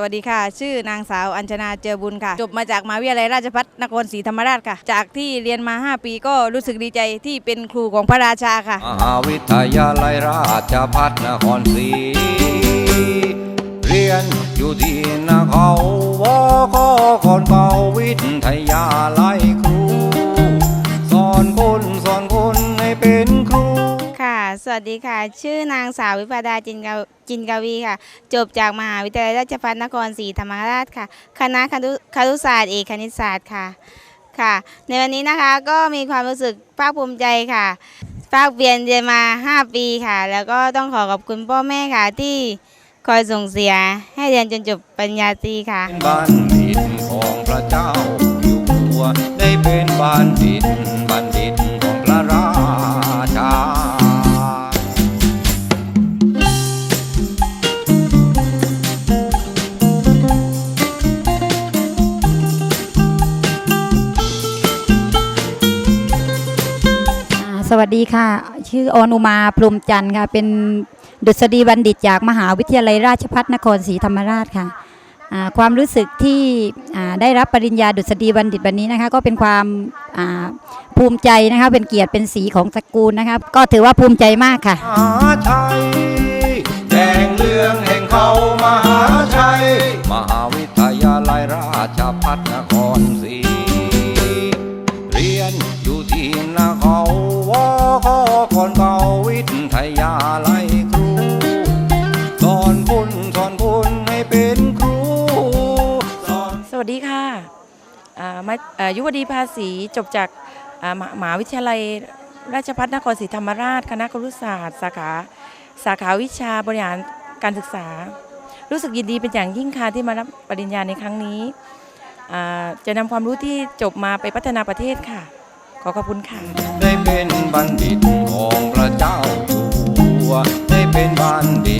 วัสดีค่ะ ชื่อนางสาวอัญชนาเจอบุญค่ะ จบมาจากมหาวิทยาลัยราชภัฏนครศรีธรรมราชค่ะ จากที่เรียนมา 5 ปีก็รู้สึกดีใจที่เป็นครูของพระราชาค่ะ มหาวิทยาลัยราชพัฒนครศรี เรียนอยู่ที่นาเขาวกค วัสดีค่ะ ชื่อนางสาววิภาดาจินกาจินกวีค่ะ จบจากมหาวิทยาลัยราชภัฏนครศรีธรรมราชค่ะ คณะครุครุศาสตร์เอกคณิตศาสตร์ค่ะ ค่ะ ในวันนี้นะคะก็มีความรู้สึกภาคภูมิใจค่ะ ภาคเรียนเรียนมา 5 ปีค่ะ แล้วก็ต้องขอขอบคุณพ่อแม่ค่ะที่คอยส่งเสียให้เรียนจนจบปริญญาตรีค่ะ สวัสดีค่ะ ชื่ออนุมาพรมจันทร์ค่ะ เป็นดุษฎีบัณฑิตจากมหาวิทยาลัยราชภัฏนครศรีธรรมราชค่ะความรู้สึกที่ได้รับปริญญาดุษฎีบัณฑิตวันนี้นะคะ ก็เป็นความภูมิใจนะคะ เป็นเกียรติเป็นสีของตระกูลนะคะก็ถือว่าภูมิใจมากค่ะมหาชัยแดงเรืองแห่งเขามหาชัยมหาวิทยาลัยราชพัฒนครศรีเรียนอยู่ที่นา มาอายุวดีภาษีจบจากมหาวิทยาลัยราชภัฏนครศรีธรรมราช คณะครุศาสตร์ สาขาสาขาวิชาบริหารการศึกษา รู้สึกยินดีเป็นอย่างยิ่งค่ะที่มารับปริญญาในครั้งนี้จะนำความรู้ที่จบมาไปพัฒนาประเทศค่ะ ขอขอบคุณค่ะ ได้เป็นบัณฑิตของพระเจ้าอยู่หัวได้เป็นบัณฑิต